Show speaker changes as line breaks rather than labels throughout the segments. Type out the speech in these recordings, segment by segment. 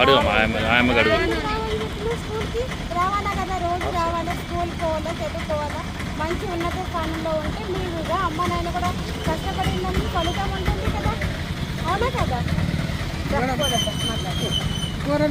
అడుగు ఆమె ఆమెకు అడుగు.
స్కూల్కి రావాలా కదా? రోజు రావాలా? స్కూల్కి పోవాలా? చదువుకోవాలా మంచి ఉన్నత స్థానంలో ఉంటే మీరుగా అమ్మ నాయన కూడా కష్టపడిందని ఫలితం ఉంటుంది కదా? అవునా కదా? ఎప్పుడు కూడా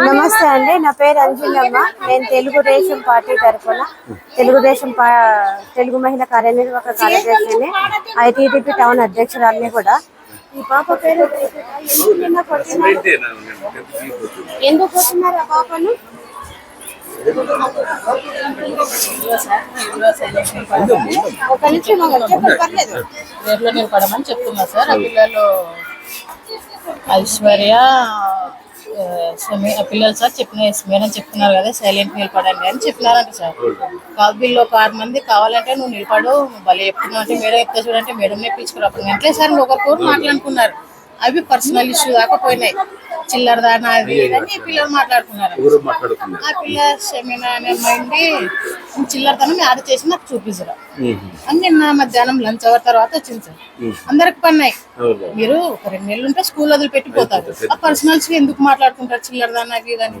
నమస్తే అండి నా పేరు అంజులమ్మ నేను తెలుగుదేశం పార్టీ తరఫున తెలుగుదేశం పా తెలుగు మహిళా కార్యనిర్వాహక కార్యదర్శిని ఐటీడీపీ టౌన్ అధ్యక్షురాలిని కూడా. ఈ పాప పేరు ఎందుకు ఆ పాపను? ఒక నిమిషం ఆగండి.
నిలబడమని చెప్తున్నా సార్ ఆ పిల్లలు ఐశ్వర్య ఆ, ఆ పిల్లలు సార్ చెప్పిన మేడం చెప్తున్నారు కదా సైలెంట్ నిలబడండి అని చెప్పినారంట సార్ కాదు ఒక ఆరు మంది కావాలంటే నువ్వు నిలబడు భలే చెప్తున్నావు అంటే మేడం ఎత్తే చూడంటే మేడం నేర్పించుకురా అప్పుడు వెంటనే సార్ ఒకరికొకరు మాట్లాడుకున్నారు అవి పర్సనల్ ఇష్యూ దాకా పోయినాయి చిల్లర దానా అది ఇది అని పిల్లలు మాట్లాడుకున్నారు. ఆ పిల్ల సెమినా అనే అమ్మాయింది. చిల్లరతనం యాడ్ చేసి నాకు చూపించరా అని నిన్న మధ్యాహ్నం లంచ్ అవర్ తర్వాత వచ్చింది సార్. అందరికి పన్నాయి మీరు ఒక రెండు నెలలు ఉంటే స్కూల్ వదిలిపెట్టి పోతారు ఆ పర్సనల్స్ ఎందుకు మాట్లాడుకుంటారు చిల్లర దాన్ని అది ఇది అని?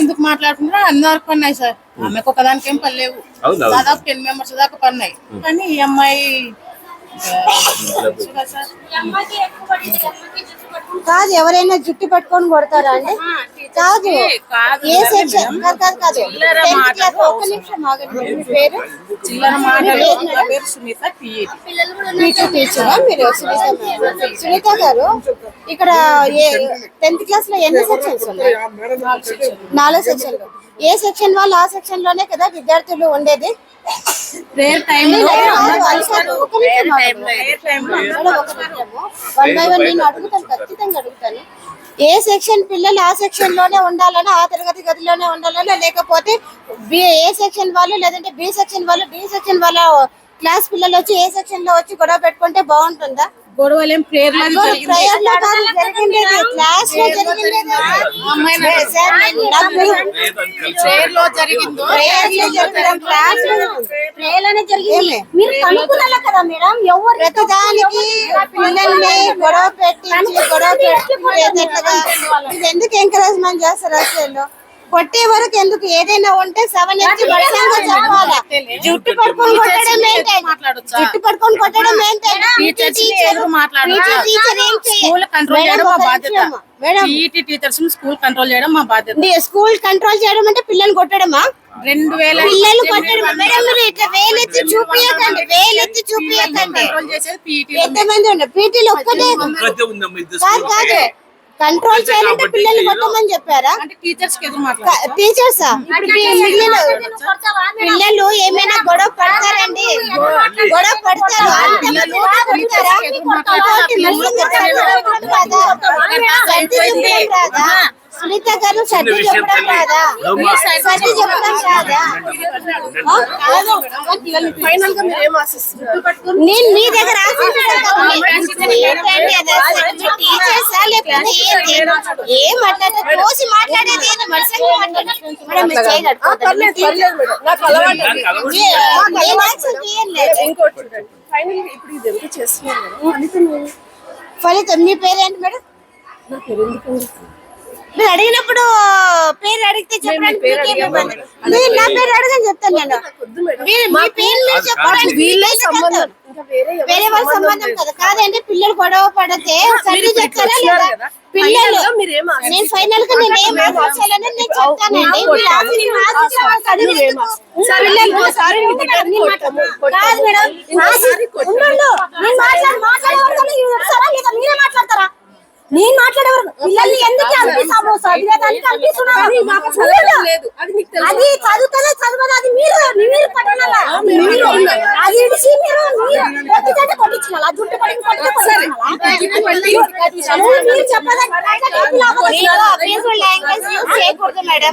ఎందుకు మాట్లాడుకుంటారు? అందరికి పన్నాయి సార్. ఆమెకు ఒకదానికి ఏం పర్లేవు దాదాపు టెన్ మెంబర్స్ దాకా పన్నాయి కానీ ఈ అమ్మాయి సార్.
కాదు ఎవరైనా జుట్టు పట్టుకొని కొడతారా అండి? కాదు ఏ సెక్షన్ కాదు. కాదు కాదు ఒక్క నిమిషం ఆగండి మీ పేరు?
చిల్లర మాటలు నా పేరు సునీత పిఈ
టీచర్ టీచరా మీరు సునీత మేడం. సునీత గారు ఇక్కడ ఏ టెన్త్ క్లాస్లో ఎన్ని సెక్షన్స్ ఉన్నాయి? నాలుగు సెక్షన్లు ఏ సెక్షన్ వాళ్ళు ఆ సెక్షన్లోనే కదా విద్యార్థులు ఉండేది?
ప్రేయర్.
ఒక వన్ బై వన్ నేను అడుగుతాను ఖచ్చితంగా అడుగుతాను. ఏ సెక్షన్ పిల్లలు ఆ సెక్షన్లోనే ఉండాలన్నా ఆ తరగతి గదిలోనే ఉండాలన్నా లేకపోతే బి ఏ సెక్షన్ వాళ్ళు లేదంటే బి సెక్షన్ వాళ్ళు డి సెక్షన్ వాళ్ళ క్లాస్ పిల్లలు వచ్చి ఏ సెక్షన్లో వచ్చి గొడవ పెట్టుకుంటే బాగుంటుందా?
గొడవలు ఏం ప్రేయర్ జరిగింది. జరిగిందో
మీరు కనుక్కున్నారా కదా మేడం? ఎవరు ప్రతిదానికి పిల్లల్ని గొడవ పెట్టించి గొడవ ఇది ఎందుకు ఎంకరేజ్మెంట్ చేస్తారు అసలు? కొట్టే వరకు ఎందుకు? ఏదైనా ఉంటే సెవెన్ చెప్పాలా? జుట్టు పట్టుకొని కొట్టడం ఏంటి? జుట్టు పట్టుకొని కొట్టడం ఏంటి?
టీచర్స్ ఎదురు మాట్లాడొచ్చా?
టీచర్ టీచర్ ఏం
స్కూల్ కంట్రోల్ చేయడం మా టీచర్స్ స్కూల్ కంట్రోల్ చేయడం మా బాధ్యత.
నీ స్కూల్ కంట్రోల్ చేయడం అంటే పిల్లల్ని కొట్టడమా?
రెండు వేల
పిల్లలు కొట్టడం మేడం మీరు ఇట్లా వేలెత్తి చూపియకండి వేలెత్తి చూపియకండి. ఎంతమంది ఉన్నారు? పీటీలు ఒక్కటే కాదు కాదు. కంట్రోల్ చేయాలంటే పిల్లల్ని కొట్టమని చెప్పారా?
అంటే టీచర్స్?
పిల్లలు ఏమైనా గొడవ పడతారండి? గొడవ పడతారు. సునీత గారు సర్ది చెప్పడం రాదా సర్ది చెప్పడం రాదా ఆ?
ఫైనల్గా మీరు ఏం ఆశిస్తున్నారు?
నేను మీ దగ్గర కాదు. టీచర్సా లేకపోతే ఏంటి? ఏం మాట్లాడతారు మాట్లాడేది ఏంది ఫలితం మీ పేరేంటి మేడం? మీరు అడిగినప్పుడు పేరు అడిగితే చెప్పడానికి మీకేం ఇబ్బంది? నేను నా పేరు అడగని చెప్తాను నేను. మీరు మీ పేరు మీరు చెప్పడానికి వీళ్ళే సంబంధం. వేరే వాళ్ళ సంబంధం కదా. కాదండి పిల్లలు గొడవ పడితే సర్ది చెప్తారా లేదా? పిల్లలు నేను ఫైనల్గా నేను ఏం ఆశించాలని నేను చెప్తానండి. మీరు ఆశ- నేను ఆశించిన వాళ్ళకి అడిగినందుకు పిల్లలు కాదు మేడం. ఆశి- ఉండండి. నేను మాట్లాడు మాట్లాడే వరకు మీరు వస్తారా లేదా? మీరే మాట్లాడతారా?
నేను మాట్లాడేవారు పిల్లల్ని ఎందుకు
లేదు అది
చదువుతుందో చదవదు మీరు మీరు పట్టణాల ఇడిచి మీరు జుట్టు మీరు
లాంగ్వేజ్ చేయకూడదు మేడం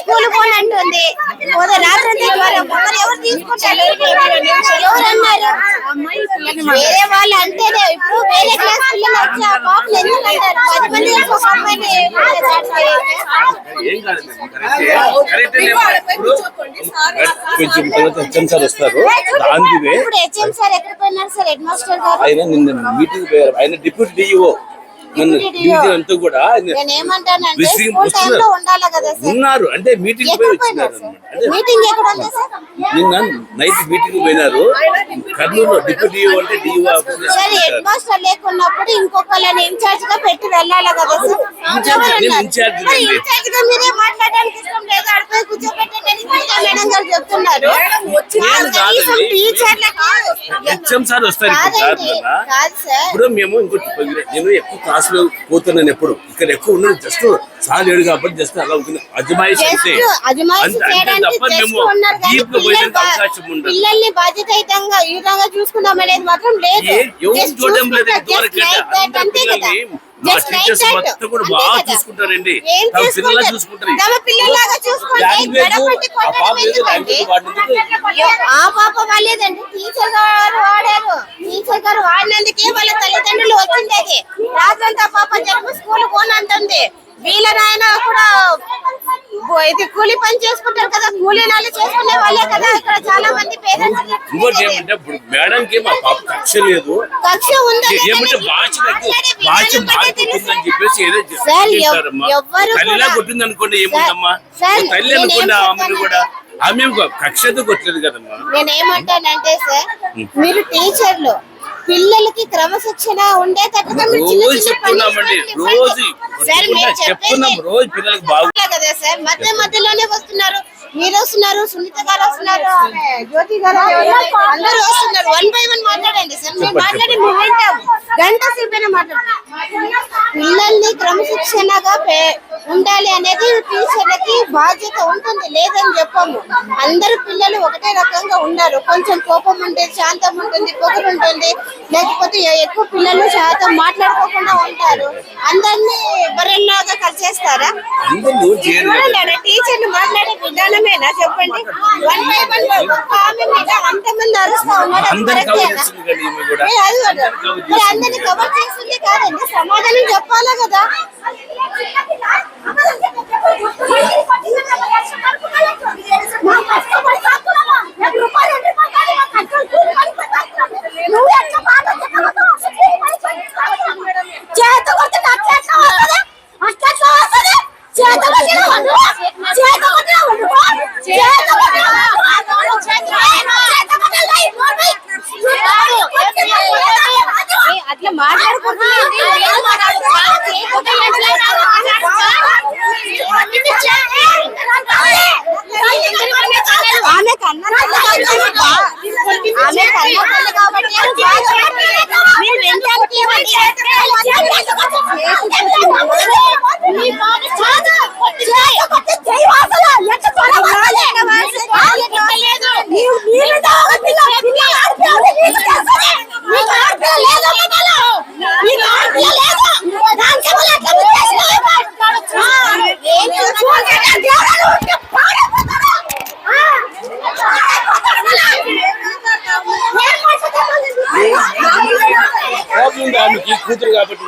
స్కూల్ పోనంటుంది పోతే రాత్రి ఎవరు తీసుకుంటారు? ఎవరు అన్నారు వేరే వాళ్ళు అంటేనే ఇప్పుడు వేరే క్లాస్ పిల్లలు వచ్చి ఆ బాబులు ఎందుకు అంటారు? పది మంది కలిసి ఒక అమ్మాయిని
ఏం కాదు కరెక్ట్ ఇప్పుడు కొంచెం తర్వాత హెచ్ఎం సార్ వస్తారు. దానివే
ఇప్పుడు హెచ్ఎం సార్ ఎక్కడ పోయినారు సార్? హెడ్ మాస్టర్ గారు?
ఆయన నిన్న మీటింగ్ పోయారు. ఆయన డిప్యూటీ డివిజన్ అంతా కూడా ఉన్నారు. అంటే మీటింగ్ పోయి వచ్చినారు నిన్న నైట్ మీటింగ్ పోయినారు. కర్నూలు డిప్యూటీ డిఓ అంటే డిఓ
హెడ్ మాస్టర్ లేకున్నప్పుడు ఇంకొకళ్ళని ఇన్ఛార్జ్గా పెట్టి వెళ్ళాలి కదా సార్?
ఇన్ఛార్జ్ నేను
ఎవరన్నారు?
ఇన్ఛార్జ్
మరి
అండి.
ఇన్ఛార్జ్గా మీరే మాట్లాడడానికి ఇష్టం లేదు? అడిపోయి కూర్చోబెట్టండి అని పూజా మేడం గారు చెప్తున్నారు. టీచర్లకు
సార్ వస్తారు ఇప్పుడు మేము నేను ఎక్కువ క్లాస్లో పోతున్నాను ఎప్పుడు. ఇక్కడ ఎక్కువ ఉన్నది జస్ట్ సార్ లేడు కాబట్టి జస్ట్ అలా ఉంటుంది. అజమాయిషి తప్ప మేము డీప్
బా-
అవకాశం ఉండదు.
పిల్లల్ని బాధ్యతాయుతంగా ఈ విధంగా చూసుకుందాం అనేది మాత్రం లేదు.
ఏ- చూడడం లేదు. ఇంతవరకు మా టీచర్స్. మొత్తం కూడా బాగా. చూసుకుంటారండి. తమ పిల్లలా
చూసుకుంటారు?
లాంగ్వేజ్ ఆ పాప
కొట్టడం
ఏదో
ఎందుకండి
లాంగ్వేజ్ వాడినందుకు
ఆ పాప వాళ్ళేదండి టీచర్ గారు వాడారు. టీచర్ గారు వాడినందుకే వాళ్ళ తల్లిదండ్రులు వచ్చింది అది రాత్రంతా పాప జన్మ స్కూల్ పోనంటుంది. వీళ్ళ నాయన కూడా ఇది కూలి పని చేసుకుంటారు కదా కూలీ నాలు చేసుకునే వాళ్ళే కదా ఇక్కడ చాలా మంది పేరెంట్స్.
ఇంకోటి ఏమంటే ఇప్పుడు మేడంకి మా పాప కక్ష లేదు.
కక్ష ఉందా
ఏ-
లేదా
ఏమంటే భాష భాష మారిపోతుందని. చెప్పేసి ఏదో
సార్, ఎవ్-
చేస్తారమ్మా
ఎవ్వరు
తల్లిలా
కూడా-
కొట్టింది అనుకోండి ఏముందమ్మా? తల్లి అనుకోండి
చెప్తానంటే-
కూడా ఆమె కక్షతో కొట్టలేదు కదమ్మా.
నేను ఏమంటానంటే సార్ మీరు టీచర్లు పిల్లలకి క్రమశిక్షణ ఉండేటట్టుగా
రోజు చెప్తున్నామండి. రోజు.
సార్ మీరు
చెప్తున్నాం రోజు పిల్లలకి బాగు
అవునా కదా సార్? మధ్య మధ్యలోనే వస్తున్నారు. మీరు వస్తున్నారు సునీత గారు వస్తున్నారు జ్యోతి గారు అందరూ వస్తున్నారు. వన్ బై వన్ మాట్లాడండి సార్. మేము మాట్లాడి మేము వింటాం గంట సేపైనా మాట్లాడతాం పిల్లల్ని క్రమశిక్షణగా ఉండాలి అనేది టీచర్లకి బాధ్యత ఉంటుంది లేదని చెప్పము. అందరు పిల్లలు ఒకటే రకంగా ఉన్నారు. కొంచెం కోపం ఉంటుంది శాంతం ఉంటుంది పొగరు ఉంటుంది. లేకపోతే ఎక్కువ పిల్లలు శాతం మాట్లాడుకోకుండా ఉంటారు. అందరినీ బర్రెల్లాగా కలిసేస్తారా. చూడండి, టీచర్లు మాట్లాడే విధానమేనా? చెప్పండి. వన్ బై వన్ ఆమె మీద అంతమంది అరుస్తా ఉన్నారు అందరినీ కవర్ చేస్తుంది కాదండి. సమాధానం చెప్పాలా కదా?
అట్లా
మాట్లాడుకుంటున్నాండి
గుర్తుంది ఆమెకి కూతురు కాబట్టి